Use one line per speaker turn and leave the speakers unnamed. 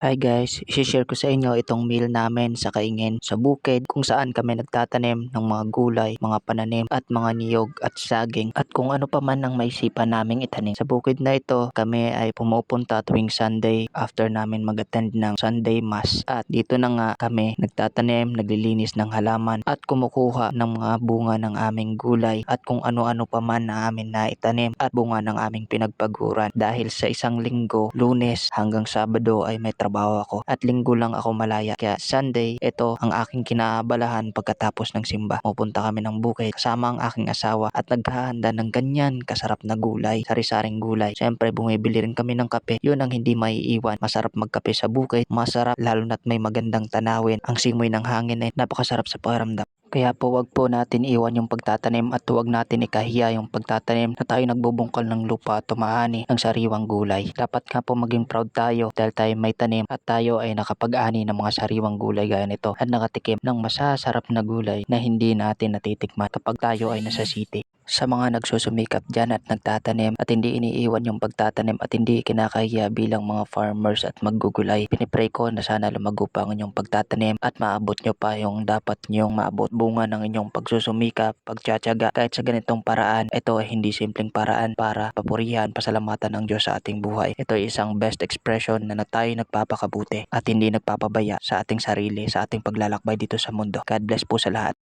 Hi guys, isi-share ko sa inyo itong meal namin sa Kaingin sa bukid kung saan kami nagtatanim ng mga gulay, mga pananim at mga niyog at saging. At kung ano pa man ang maisipan naming itanim. Sa bukid na ito, kami ay pumupunta tuwing Sunday after namin mag-attend ng Sunday Mass. At dito na nga kami nagtatanim, naglilinis ng halaman at kumukuha ng mga bunga ng aming gulay at kung ano-ano pa man na amin na itanim at bunga ng aming pinagpaguran. Dahil sa isang linggo, lunes hanggang sabado ay may ako at linggo lang ako malaya. Kaya Sunday, ito ang aking kinaabalahan pagkatapos ng simba. Pupunta kami ng bukid kasama ang aking asawa at naghahanda ng ganyan kasarap na gulay, sari-saring gulay. Siyempre, bumibili rin kami ng kape. Yun ang hindi maiiwan. Masarap magkape sa bukid. Masarap lalo na't may magandang tanawin. Ang simoy ng hangin ay napakasarap sa pakiramdam. Kaya po wag po natin iwan yung pagtatanim at huwag natin ikahiya yung pagtatanim na tayo nagbubungkal ng lupa at tumaani ng sariwang gulay. Dapat nga po maging proud tayo dahil tayo may tanim at tayo ay nakapag-ani ng mga sariwang gulay gaya nito at nakatikim ng masasarap na gulay na hindi natin natitikman kapag tayo ay nasa city. Sa mga nagsusumikap dyan at nagtatanim at hindi iniiwan yung pagtatanim at hindi kinakahiya bilang mga farmers at maggugulay. Pinipray ko na sana lumago pa ang inyong pagtatanim at maabot nyo pa yung dapat nyong maabot bunga ng inyong pagsusumikap, pagtsatsaga. Kahit sa ganitong paraan, ito ay hindi simpleng paraan para papurihan, pasalamatan ng Diyos sa ating buhay. Ito ay isang best expression na, na tayo nagpapakabuti at hindi nagpapabaya sa ating sarili, sa ating paglalakbay dito sa mundo. God bless po sa lahat.